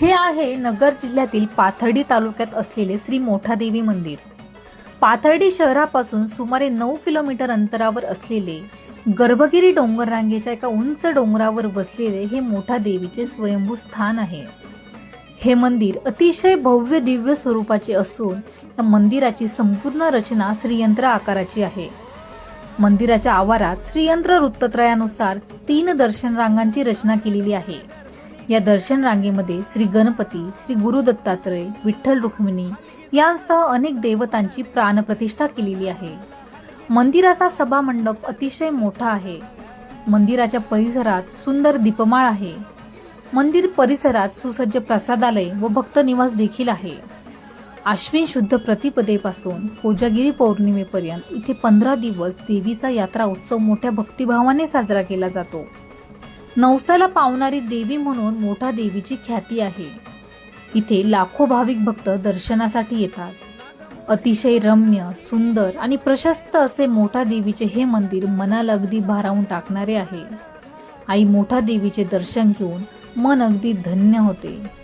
हे आहे नगर जिल्ह्यातील पाथर्डी तालुक्यात असलेले श्री मोठादेवी मंदिर. पाथर्डी शहरापासून सुमारे नऊ किलोमीटर अंतरावर असलेले गर्भगिरी डोंगर रांगेच्या एका उंच डोंगरावर वसलेले हे मोठा देवीचे स्वयंभू स्थान आहे. हे मंदिर अतिशय भव्य दिव्य स्वरूपाचे असून या मंदिराची संपूर्ण रचना श्रीयंत्र आकाराची आहे. मंदिराच्या आवारात श्रीयंत्र वृत्तत्रयानुसार तीन दर्शन रांगांची रचना केलेली आहे. या दर्शन रांगेमध्ये श्री गणपती श्री गुरु दत्तात्रय विठ्ठल रुक्मिणी यांसह अनेक देवतांची प्राणप्रतिष्ठा केलेली आहे. मंदिराचा सभा मंडप अतिशय मोठा आहे. मंदिराच्या परिसरात सुंदर दीपमाळ आहे. मंदिर परिसरात सुसज्ज प्रसादालय व भक्त निवास देखील आहे. आश्विन शुद्ध प्रतिपदेपासून कोजागिरी पौर्णिमेपर्यंत इथे पंधरा दिवस देवीचा यात्रा उत्सव मोठ्या भक्तिभावाने साजरा केला जातो. नवसाला पावणारी देवी म्हणून मोठा देवीची ख्याती आहे. इथे लाखो भाविक भक्त दर्शनासाठी येतात. अतिशय रम्य सुंदर आणि प्रशस्त असे मोठा देवीचे हे मंदिर मनाला अगदी भारावून टाकणारे आहे. आई मोठा देवीचे दर्शन घेऊन मन अगदी धन्य होते.